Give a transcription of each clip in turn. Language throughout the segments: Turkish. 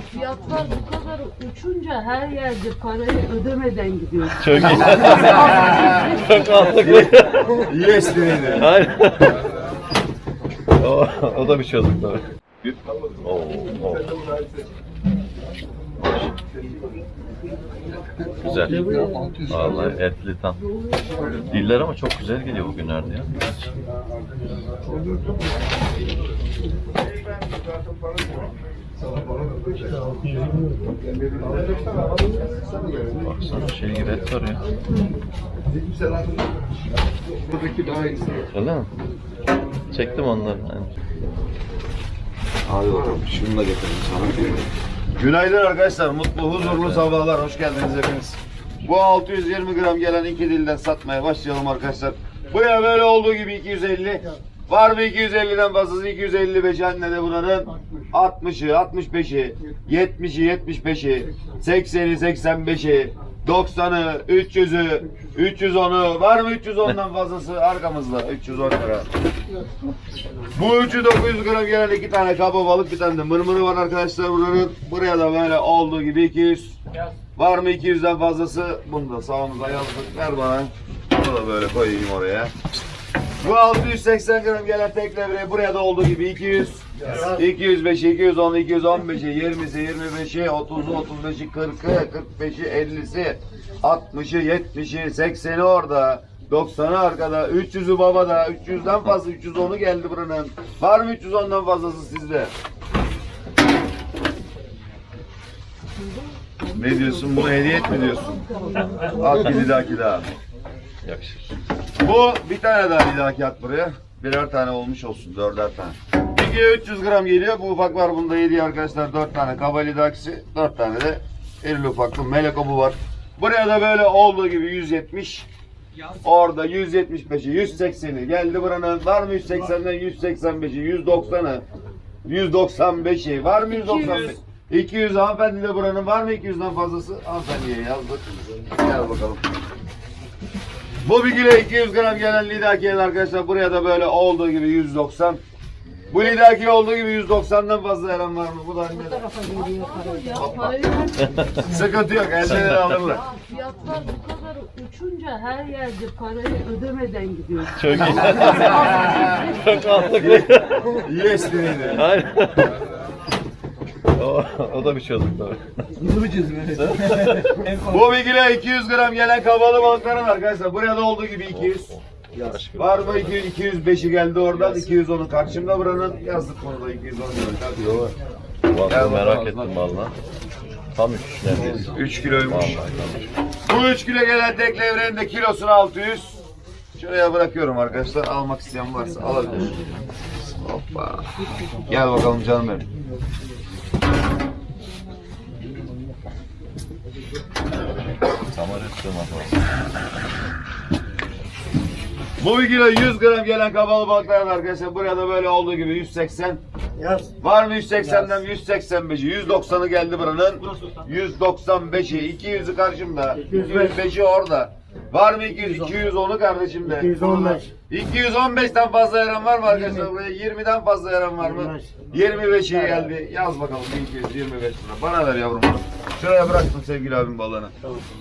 fiyatlar bu kadar uçunca her yerde parayı ödemeden gidiyor. Çok iyi. Çok mantıklı. İyi espriydi. Aynen. o, o da bir çözüm tabii. Oo, oo. Güzel. Vallahi etli tam. Diller ama çok güzel geliyor bugünlerde ya. Baksana şey gibi et var ya. Buradaki daha iyisi. Öyle mi? Çektim onları. Yani. Hadi bakalım şunu da getirelim sana. Günaydın arkadaşlar. Mutlu, huzurlu sabahlar. Hoş geldiniz hepiniz. Bu 620 gram gelen iki dilden satmaya başlayalım arkadaşlar. Bu ya böyle olduğu gibi 250. Var mı 250'den fazlası 255 anne de buranın 60'ı, 65'i, 70'i, 75'i, 80'i, 85'i, 90'ı, 300'ü, 310'u var mı 310'dan fazlası arkamızda 310 lira. Bu üçü 900 gram gelen iki tane kaba balık bir tane de mırmırı var arkadaşlar buranın. Buraya da böyle olduğu gibi 200. Var mı 200'den fazlası? Bunu da sağımıza yazdık. Ver bana. Bunu da böyle koyayım oraya. Bu 680 gram gelen tek levreye buraya da olduğu gibi 200. 205, 210, 215'i, 20'si, 25'i, 30'u, 35'i, 40'ı, 45'i, 50'si, 60'ı, 70'i, 80'i orada. 90'ı arkada, 300'ü babada, 300'den fazla 310'u geldi buranın. Var mı 310'dan fazlası sizde? Ne diyorsun? Bunu hediye et mi diyorsun? Al bir lidaki daha. Yakışır. Bu bir tane daha lidaki at buraya. Birer tane olmuş olsun, dörder tane. İki 300 gram geliyor. Bu ufak var bunda yedi arkadaşlar. Dört tane kaba lidakisi, dört tane de irili ufaklı meleko bu var. Buraya da böyle olduğu gibi 170. Orada 175'i, 180'i geldi buranın. Var mı 180'den 185'i, 190'ı, 195'i. Var mı 195? 200 hanımefendi de buranın var mı 200'den fazlası? Hanımefendiye yazdık. Gel bakalım. Bu bir kilo 200 gram gelen lidaki arkadaşlar buraya da böyle olduğu gibi 190. Bu lidaki olduğu gibi 190'dan fazla veren var mı? Bu da ver. sıkıntı yok. Elden alırlar. Ya fiyatlar bu kadar uçunca her yerde parayı ödemeden gidiyor. Çok iyi. Çok mantıklı. İyi espriydi. Aynen. O, o da bir çözüm tabii. Bu bir kilo 200 gram gelen kabalı balıkların arkadaşlar. Buraya da olduğu gibi 200. Var mı 200? 205'i geldi oradan. 210'u karşımda buranın. Yazdık bunu da 210 lira. Vallahi merak ettim valla. Tam üç neredeyse. 3 kiloymuş. Bu 3 kilo gelen tek levrenin de kilosunu 600. Şuraya bırakıyorum arkadaşlar. Almak isteyen varsa alabilir. Hoppa. Gel bakalım canım benim. Bu bir kilo 100 gram gelen kabalı balıklar arkadaşlar. Buraya da böyle olduğu gibi 180. Var mı 180'den 185'i? 190'ı geldi buranın. 195'i. 200'ü karşımda. 205'i orada. Var mı 200? 210'u kardeşimde. 215. 215'ten fazla yaran var mı arkadaşlar buraya? 20'den fazla yaran var mı? 25'i geldi. Yaz bakalım 225 lira. Bana ver yavrum bunu. Şuraya bıraktım sevgili abim balığını.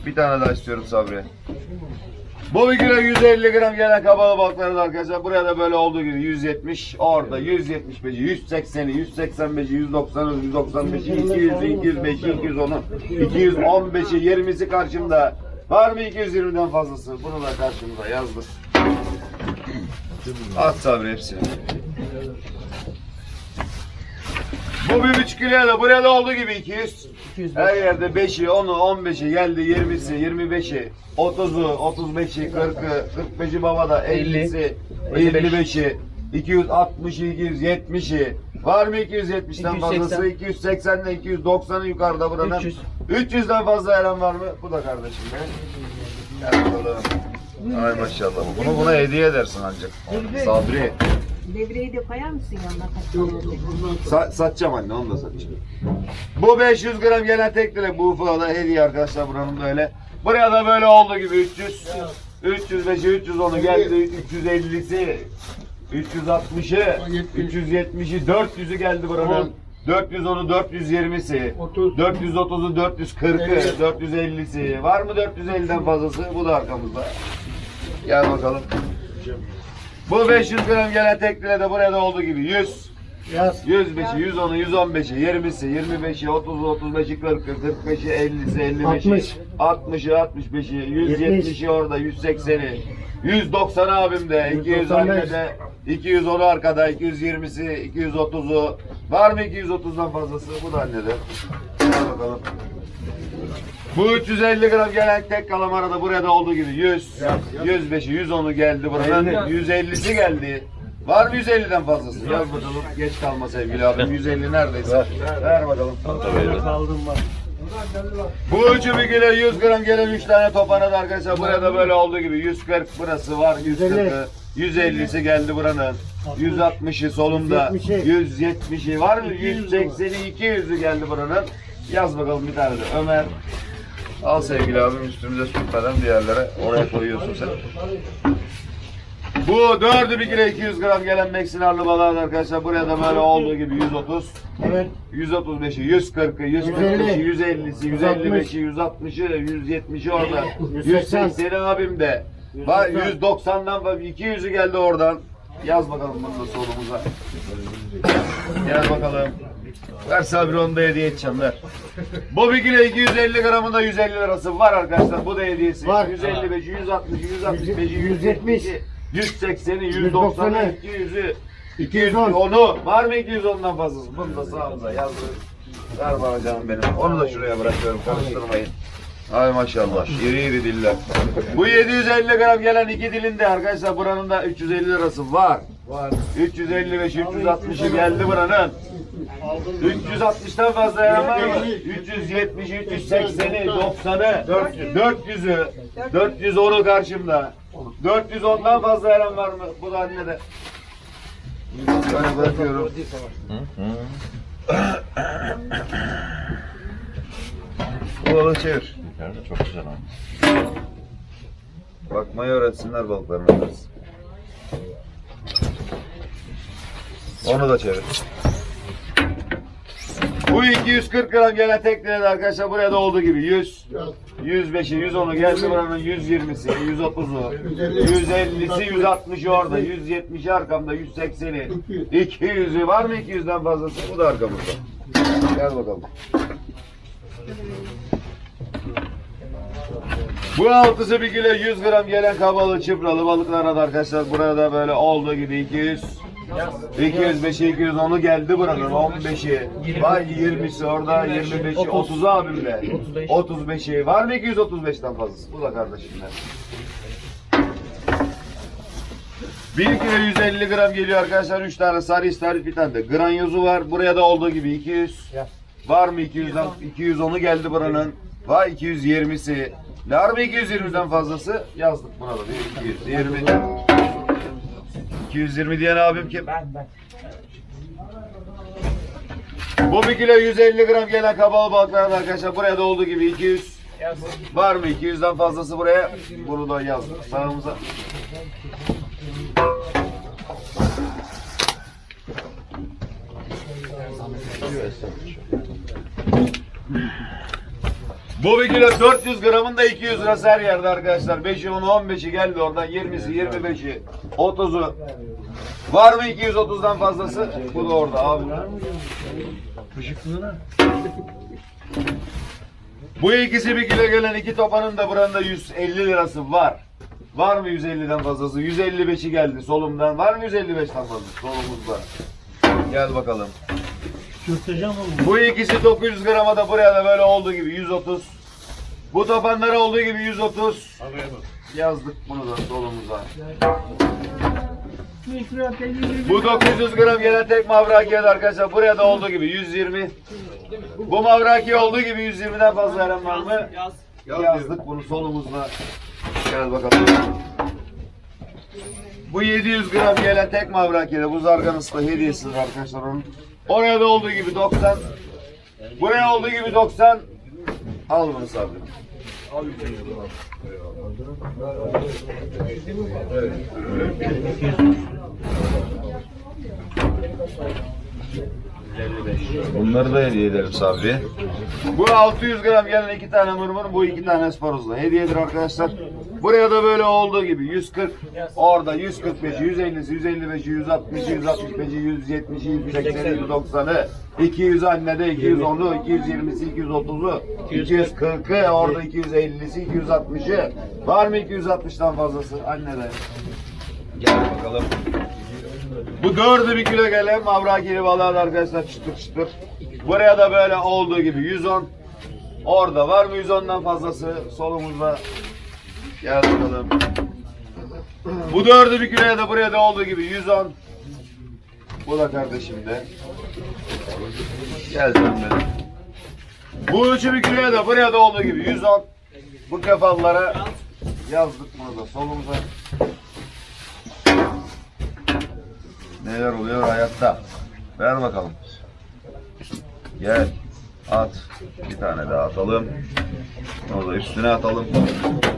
Bir tane daha istiyorum Sabri'ye. Bu bir kilo 150 gram gelen kabalı balıkların arkadaşlar. Buraya da böyle olduğu gibi 170. Orada 175'i, 180'i, 185'i, 190'ı, 195'i, 200'ü, 205'i, 210'u, 215'i, 20'si karşımda. Var mı 220'den fazlası? Bunu da karşımıza yazdık. At Sabri hepsini. Bu bir buçuk kiloya da buraya da olduğu gibi 200. Her yerde 5'i, 10'u, 15'i geldi, 20'si, 25'i, 30'u, 35'i, 40'ı, 45'i babada, 50'si, 55'i, 260'ı, 270'i. Var mı 270'den fazlası? 280'den 290'ı yukarıda buranın. 300. 300'den fazla eren var mı? Bu da kardeşim be. Gel bakalım. Ay maşallah. Bunu buna hediye edersin ancak. Sabri. Devreyi de koyar mısın yanına Sa- satacağım anne onu da satacağım. Bu 500 gram gelen tek dilek bu ufağa da hediye arkadaşlar buranın böyle. Buraya da böyle olduğu gibi 300. 305'i 310'u geldi 350'si 360'ı 370'i 400'ü geldi buranın. 410'u 420'si, 430'u 440'ı, 450'si. Var mı 450'den fazlası? Bu da arkamızda. Gel bakalım. Bu 500 gram gelen teknede de buraya da olduğu gibi 100, Yaz. 105'i, 110'u, 115'i, 20'si, 25'i, 30'u, 35'i, 40'ı, 45'i, 50'si, 55'i, 60'ı, 65'i, 170'i orada, 180'i, 190 abimde, 200 annede, 210 arkada, 220'si, 230'u. Var mı 230'dan fazlası? Bu da annede. Gel bakalım. Bu 350 gram gelen tek kalamara da buraya da olduğu gibi 100, 105'i, 110'u geldi buranın, 150'si geldi. Var mı 150'den fazlası? Yaz bakalım. Geç kalma sevgili abim. 150 neredeyse. Ver. Bakalım. Aldım bak. Bu üçü bir kilo 100 gram gelen 3 tane topana da arkadaşlar. Buraya da böyle olduğu gibi 140 burası var 140'ı 150'si geldi buranın. 160'ı solumda 170'i. 170'i var mı? 180'i 200'ü geldi buranın. Yaz bakalım bir tane de. Ömer. Al sevgili abim üstümüze sürtmeden diğerlere. Oraya koyuyorsun sen bu dördü bir kilo 200 gram gelen meksinarlı balığın arkadaşlar buraya da böyle olduğu gibi 130 Evet. 135'i, 140'ı, 145'i, 150'si, 155'i, 160'ı, 170'i orada. 180. 180'i abim de. Var 190'dan fazla 200'ü geldi oradan. Yaz bakalım bunu da solumuza. Gel bakalım. Ver Sabri onu da hediye edeceğim ver. Bu bir kilo 250 gramında 150 lirası var arkadaşlar. Bu da hediyesi. Var. 155'i, 160'ı, 165'i, 170, 180'i, 190'ı, 200'ü, 210. onu var mı 210'dan fazlası? Bunu da sağımıza yazdır. Ver bana canım benim. Onu da şuraya bırakıyorum karıştırmayın. Ay maşallah. İri iri diller. Bu 750 gram gelen iki dilinde arkadaşlar buranın da 350 lirası var. Var. 355 360'ı geldi buranın. 360'tan fazla yer var mı? 370, 380'i, 90'ı, 400'ü, 410'u karşımda. 410'dan fazla yer var mı? Bu da annede. Böyle bırakıyorum. Hı hı. Bu balığı çevir. Yukarıda çok güzel ama. Bakmayı öğretsinler balıklarını öğretsin. Onu da çevir. Bu 240 gram gelen teknede arkadaşlar buraya da olduğu gibi 100, 105'i, 110'u geldi buranın 120'si, 130'u, 150'si, 160'ı orada, 170'i arkamda, 180'i, 200'ü var mı 200'den fazlası? Bu da arkamızda. Gel bakalım. Bu altısı bir kilo 100 gram gelen kabalı çıpralı balıklara da arkadaşlar burada böyle olduğu gibi 200 205'i 210'u geldi buranın 15'i var 20'si orada 25'i 30'u abimle. 35'i var mı 235'ten fazlası? Bu da kardeşimler 1 kilo 150 gram geliyor arkadaşlar. 3 tane sarı istavrit bir tane de granyozu var. Buraya da olduğu gibi 200 Var mı 200'den 210'u geldi buranın. Var 220'si. Var mı 220'den fazlası? Yazdık buna da bir 220. 220 diyen abim kim? Ben ben. Bu bir kilo 150 gram gelen kabalı balıklar arkadaşlar buraya da olduğu gibi 200. Var mı 200'den fazlası buraya? Bunu da yazdık sağımıza. Bu bir kilo 400 gramın da 200 lirası her yerde arkadaşlar. 5'i 10'u 15'i geldi oradan 20'si 25'i 30'u. Var mı 230'dan fazlası? Bu da orada abi. Bu ikisi bir kilo gelen iki topanın da buranın da 150 lirası var. Var mı 150'den fazlası? 155'i geldi solumdan. Var mı 155'ten fazlası solumuzda? Gel bakalım. Sürteceğim oğlum. Bu ikisi 900 grama da buraya da böyle olduğu gibi 130. Bu tapanlara olduğu gibi 130. Yazdık bunu da solumuza. Bu 900 gram gelen tek mavrakiye de arkadaşlar buraya da olduğu gibi 120. Bu mavrakiye olduğu gibi 120'den fazla veren var mı? Yazdık bunu solumuzda. Gel bakalım. Bu 700 gram gelen tek mavrakiye bu zarganısı da hediyesidir arkadaşlar onun. Oraya da olduğu gibi 90. Buraya olduğu gibi 90. Al bunu sabri. Bunları da hediye ederim Sabri. Bu 600 gram gelen iki tane mırmır, bu iki tane esparozla hediyedir arkadaşlar. Buraya da böyle olduğu gibi 140, orada 145, 150'si, 155'i, 160'ı, 165'i, 170'i, 180'i, 190'ı, 200 annede, 210'u, 220'si, 230'u, 240'ı, orada 250'si, 260'ı. Var mı 260'tan fazlası annede? Gel bakalım. Bu dördü bir kilo gelen mavrakili balığa da arkadaşlar çıtır çıtır. Buraya da böyle olduğu gibi 110. Orada var mı 110'dan fazlası solumuzda? Gel bakalım. Bu dördü bir kiloya da buraya da olduğu gibi 110. Bu da kardeşimde. Gel sen benim. Bu üçü bir kiloya da buraya da olduğu gibi 110. Bu kefallara yazdık bunu da solumuza. Neler oluyor hayatta? Ver bakalım. Gel. At. Bir tane daha atalım. Onu da üstüne atalım.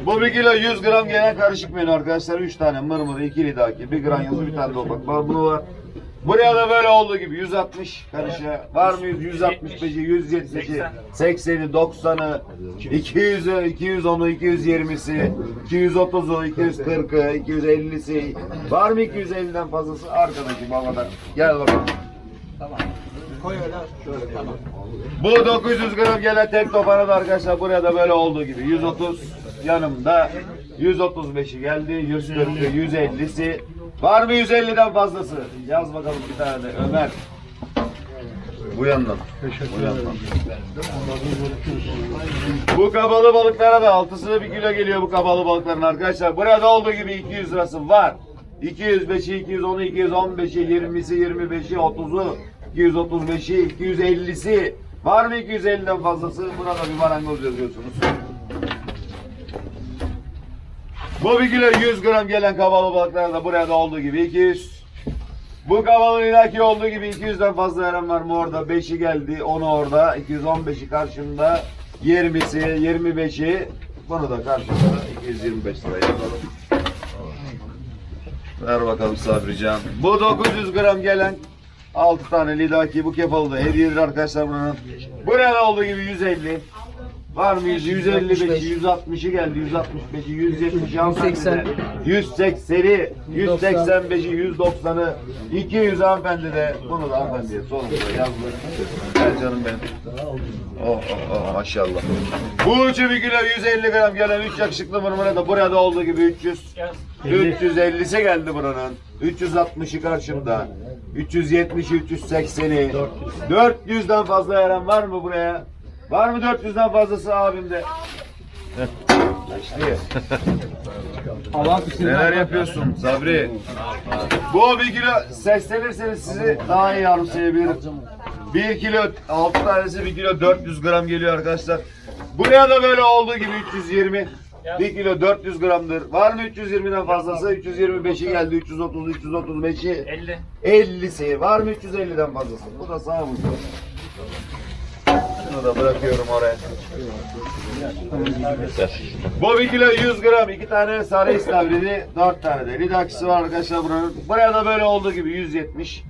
Bu bir kilo 100 gram gelen karışık menü arkadaşlar. 3 tane mırmırı, ikili daki, bir gram yazı, bir tane dolmak var. Bunu var. Buraya da böyle olduğu gibi 160 karışığa. Var mı 165'i, 170'i, 80'i, 90'ı, 200'ü, 210'u, 220'si, 230'u, 240'ı, 250'si. Var mı 250'den fazlası? Arkadaki babada. Gel bakalım. Bu 900 gram gelen tek topanı da arkadaşlar buraya da böyle olduğu gibi 130 yanımda 135'i geldi 140'ı 150'si var mı 150'den fazlası? Yaz bakalım bir tane de. Ömer. Bu yandan. Bu yandan. Bu kabalı balıklara da altısına bir kilo geliyor bu kabalı balıkların arkadaşlar. Burada olduğu gibi 200 lirası var. 205'i 210'u 215'i 20'si 25'i 30'u 235'i 250'si var mı 250'den fazlası? Burada bir marangoz yazıyorsunuz bu bir kilo 100 gram gelen kabalı balıklar da buraya da olduğu gibi 200. Bu kabalı ilaki olduğu gibi 200'den fazla veren var mı orada? 5'i geldi, 10'u orada, 215'i karşımda, 20'si, 25'i bunu da karşımda 225 liraya yazalım. Ver bakalım Sabrican. Bu 900 gram gelen 6 tane lidaki bu kefalı da hediyedir arkadaşlar buranın. Buraya da olduğu gibi 150. Var mı 100, 155'i, 160'ı geldi, 165'i, 170'i, 180'i, 180'i, 185'i, 190'ı, 200 hanımefendi de bunu da hanımefendiye sonunda yazdı. Gel canım benim. Oh oh oh maşallah. Bu üçü bir kilo 150 gram gelen 3 yakışıklı mırmıra da buraya da olduğu gibi 300. 350'si geldi buranın. 360'ı karşımda. 370'i, 380'i. 400'den fazla veren var mı buraya? Var mı 400'den fazlası abimde? İşte. Neler yapıyorsun Sabri? Bu bir kilo seslenirseniz sizi daha iyi anımsayabilirim. Bir kilo altı tanesi bir kilo 400 gram geliyor arkadaşlar. Buraya da böyle olduğu gibi 320. Bir kilo 400 gramdır. Var mı 320'den fazlası? 325'i geldi. 330, 335'i. 50. 50'si. Var mı 350'den fazlası? Bu da sağ olsun. Şunu da bırakıyorum oraya. Bu bir kilo 100 gram. iki tane sarı istavridi, dört tane de lidakisi var arkadaşlar buranın. Buraya da böyle olduğu gibi 170.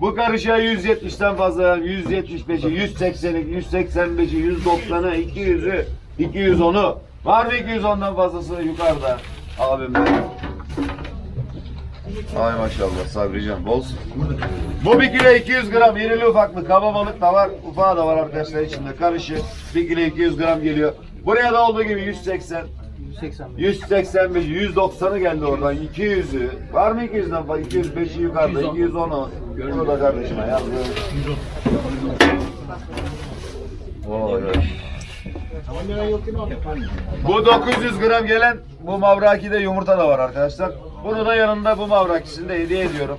Bu karışığa 170'ten fazla yani 175'i, 180'i, 185'i, 190'ı, 200'ü, 210'u. Var mı 210'dan fazlası yukarıda abim benim. Ay maşallah Sabrican bolsun. Bu bir kilo 200 gram irili ufaklı kaba balık da var. Ufağı da var arkadaşlar içinde karışık. Bir kilo 200 gram geliyor. Buraya da olduğu gibi 180. 185, 190'ı geldi oradan. 200'ü. Var mı 200'den fazla? 205'i yukarıda, 210'u. Bunu da kardeşime yazıyorum. Vay vay. Bu 900 gram gelen bu mavrakide yumurta da var arkadaşlar. Bunu da yanında bu mavrakisini de hediye ediyorum.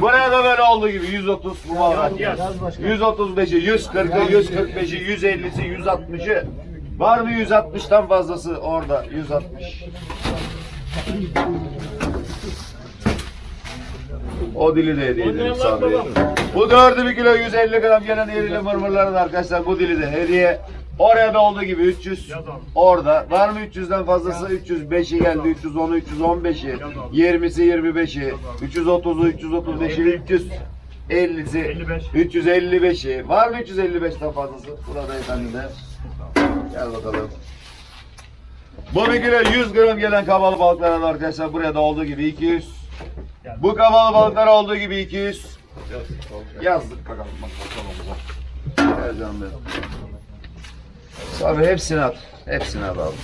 Buraya da böyle olduğu gibi 130 bu mavraki. 135'i, 140'ı, 145'i, 150'si, 160'ı. Var mı 160'tan fazlası orada 160. O dili de hediye edelim Sabri'ye. Bu dördü bir kilo 150 gram gelen erili mırmırların arkadaşlar bu dili de hediye. Oraya da olduğu gibi 300. Orada. Var mı 300'den fazlası? 305'i geldi. 310'u, 315'i. 20'si, 25'i. 330'u, 335'i, 300. 50'si, 55. 355'i. Var mı 355'ten fazlası? Burada efendim de. Gel bakalım. Bu bir kilo 100 gram gelen kabalı balıklara da arkadaşlar buraya da olduğu gibi 200. Bu kabalı balıklara olduğu gibi 200. Yazdık bakalım bak bakalım. Benim. Abi hepsini at. Hepsini at abi.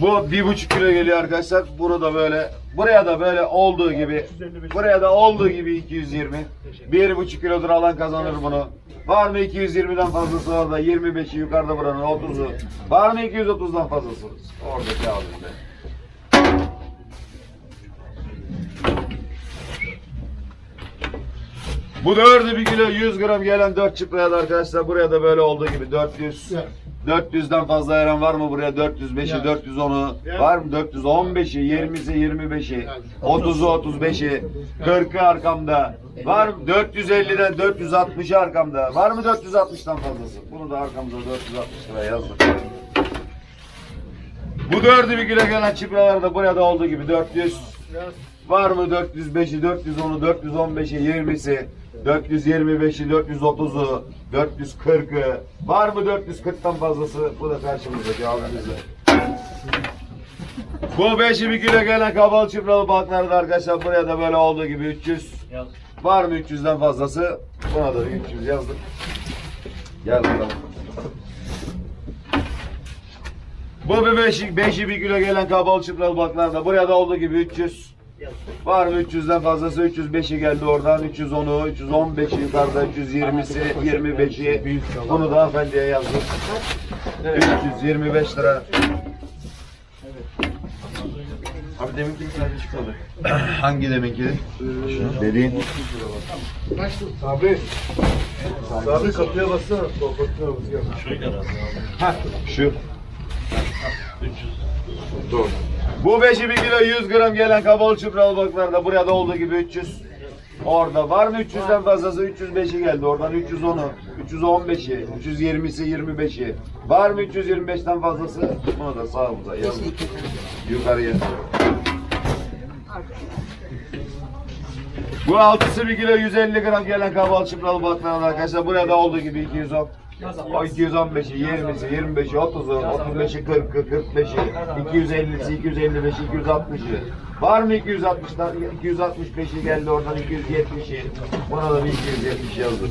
Bu bir buçuk kilo geliyor arkadaşlar. Bunu da böyle, buraya da böyle olduğu gibi, buraya da olduğu gibi 220. Bir buçuk kilodur alan kazanır bunu. Var mı 220'den fazlası orada? 25'i yukarıda buranın 30'u. Var mı 230'dan fazlası? Oradaki abimde. Bu dördü bir kilo 100 gram gelen 4 çıplaya da arkadaşlar buraya da böyle olduğu gibi 400. 400'den fazla eren var mı buraya? 405'i, 410'u var mı? 415'i, 20'si, 25'i, 30'u, 35'i, 40'ı arkamda. Var mı? 450'den 460'ı arkamda. Var mı 460'tan fazlası? Bunu da arkamda 460 lira yazdık. Bu dördü bir kilo gelen çıpralar da buraya da olduğu gibi 400. Var mı 405'i, 410'u, 415'i, 20'si, 425'i, 430'u, 440'ı. Var mı 440'tan fazlası? Bu da karşımızdaki abimizde. Bu 5'i bir kilo gelen kabalı çıpralı balıkları da arkadaşlar buraya da böyle olduğu gibi 300. Var mı 300'den fazlası? Buna da bir 300 yazdık. Gel bakalım. Bu bir beşi, beşi bir kilo gelen kabalı çıpralı balıklar da buraya da olduğu gibi 300. Var mı 300'den fazlası? 305'i geldi oradan. 310'u, 315'i yukarıda, 320'si, 25'i. Bunu da efendiye yazdık. 325 lira. Abi deminki bir tane çıkmadı. Hangi deminki? Dediğin. Abi. Abi kapıya bassana. Kapıya bassana. Şu. Doğru. Bu beşi bir kilo 100 gram gelen kabalı çıpralı balıklar da buraya da olduğu gibi 300. Orada var mı 300'den fazlası? 305'i geldi. Oradan 310'u, 315'i, 320'si, 25'i. Var mı 325'ten fazlası? Bunu da sağımıza yazdık. Yukarıya. Bu altısı bir kilo 150 gram gelen kabalı çıpralı balıklar da arkadaşlar. Buraya da olduğu gibi 210. O 215'i, 20'si, 25'i, 30'u, 35'i, 40'ı, 45'i, 250'si, 255'i, 260'ı. Var mı 260'dan? 265'i geldi oradan 270'i. Buna da bir 270 yazdık.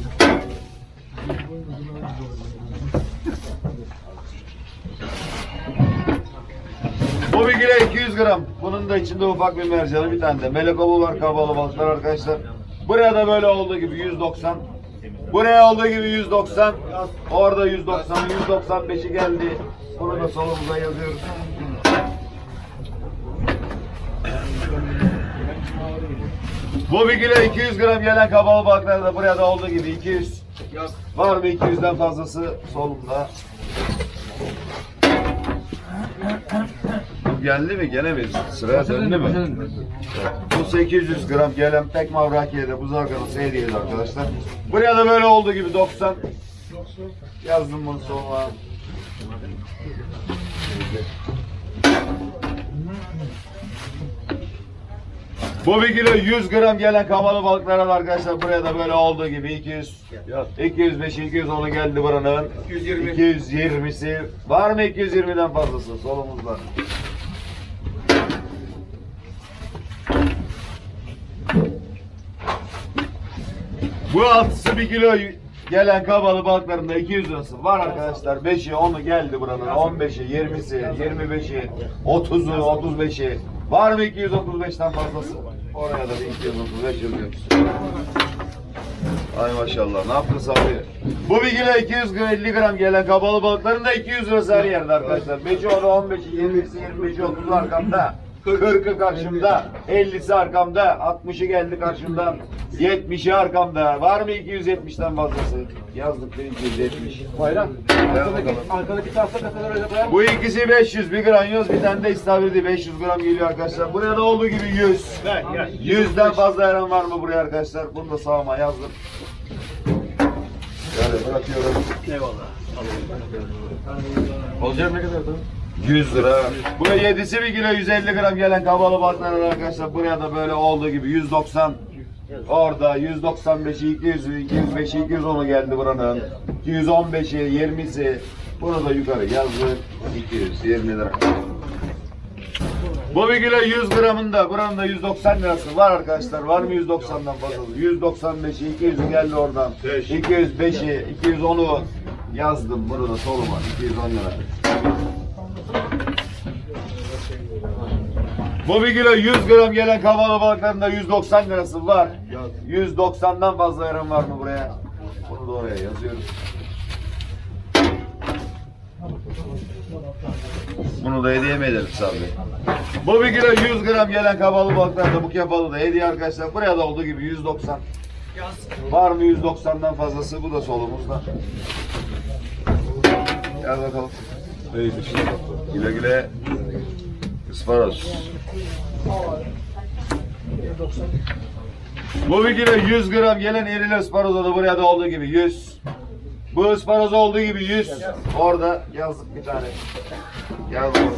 Bu bir kilo 200 gram. Bunun da içinde ufak bir mercanı bir tane de. Melekolu var kabalı balıklar arkadaşlar. Buraya da böyle olduğu gibi 190. Buraya olduğu gibi 190. Orada 190. 195'i geldi. Bunu da solumuza yazıyoruz. Bu bir kilo 200 gram gelen kabalı balıklar da buraya da olduğu gibi 200. Var mı 200'den fazlası solumda? Geldi mi? Gene mi? Sıraya döndü mü? Bu 800 gram gelen tek mavrakiyede buz arkadaşı hediyeli arkadaşlar. Buraya da böyle olduğu gibi 90. Yazdım bunu sonra. Bu bir kilo 100 gram gelen kamalı balıklara da arkadaşlar buraya da böyle olduğu gibi 200. 205 210'u geldi buranın. 220. 220'si. Var mı 220'den fazlası solumuzda? Bu altısı bir kilo gelen kabalı balıklarında 200 lirası var arkadaşlar. 5'i 10'u geldi buranın. 15'i, 20'si, 25'i, 30'u, 35'i. Var mı 235'ten fazlası? Oraya da bir 235 yazıyoruz. Ay maşallah ne yaptın Sabri? Bu bir kilo 250 gram gelen kabalı balıkların da 200 lirası her yerde arkadaşlar. 5'i 10'u 15'i 20'si 25'i 30'u arkamda. 40'ı karşımda, 50'si arkamda, 60'ı geldi karşımdan, 70'i arkamda. Var mı 270'ten fazlası? Yazdık bir 270. Bayram. Arkadaki, arkadaki tahta öyle. Bu ikisi 500, bir granyoz, bir tane de istavridi 500 gram geliyor arkadaşlar. Buraya da olduğu gibi 100. Gel gel. 100'den fazla eren var mı buraya arkadaşlar? Bunu da sağıma yazdım. Şöyle bırakıyorum. Eyvallah. Olacak ne kadar da? 100 lira. Bu yedisi bir kilo 150 gram gelen kabalı balıklar arkadaşlar. Buraya da böyle olduğu gibi 190. Orada 195'i 200'ü, 205'i 210'u geldi buranın. 215'i 20'si. Bunu da yukarı yazdık. 220 lira. Bu bir kilo 100 gramında buranın da 190 lirası var arkadaşlar. Var mı 190'dan fazlası? 195'i 200'ü geldi oradan. 205'i 210'u yazdım. Bunu da soluma 210 lira. Bu bir kilo 100 gram gelen kavalı balıkların da 190 lirası var. 190'dan fazla ürün var mı buraya? Bunu da oraya yazıyoruz. Bunu da hediye mi edelim Sabri? Bu bir kilo 100 gram gelen kabalı balıklar da bu kefalı da hediye arkadaşlar. Buraya da olduğu gibi 190. Var mı 190'dan fazlası? Bu da solumuzda. Gel bakalım. Güle güle. Isparoz. Bu kilo 100 gram gelen erili ısparoza da buraya da olduğu gibi 100. Bu ısparoz olduğu gibi 100. Orada yazdık bir tane. Bakalım.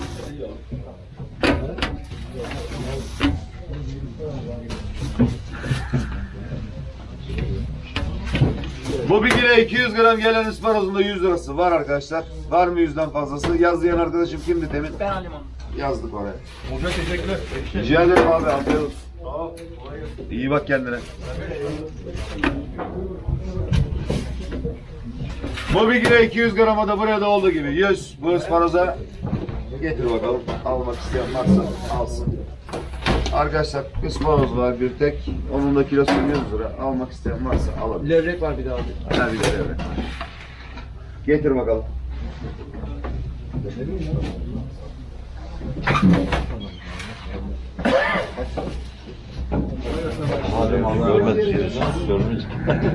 Bu bir kilo 200 gram gelen ısparozun da 100 lirası var arkadaşlar. Var mı 100'den fazlası? Yaz diyen arkadaşım kimdi temin? Ben Halim Yazdık oraya. Hocam teşekkürler. Rica ederim abi afiyet olsun. İyi bak kendine. Bu bir kilo 200 grama da buraya da olduğu gibi 100. Bu ısparoza getir bakalım. Almak isteyen varsa alsın. Arkadaşlar ısparoz var bir tek. Onun da kilosu 100 lira. Almak isteyen varsa alabilir. Levrek var bir daha abi. Ha bir de evet. Getir bakalım. Adem görmedi şey. Görmüş.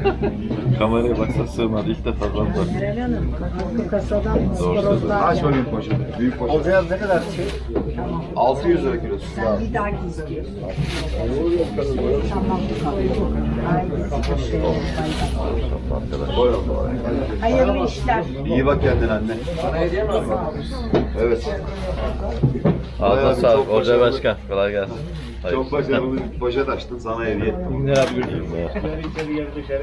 Kameraya baksa sığmadı. İlk defa ben bak. Meral Hanım, bu kasadan Doğru sporozlar Aç geldi. bakayım poşeti. Büyük poşet. Hocam ne kadar şey? 600 lira kilosu. Sen bir dahaki istiyorsun. Tamam. Haydi size Arkadaş. Hayırlı işler. İyi bak kendine anne. Bana hediye mi aldın? Evet. Ağzına sağlık. Hoca başarılı. Başkan. Kolay gelsin. Çok başarılı. Bir poşet açtın sana hediye. işler.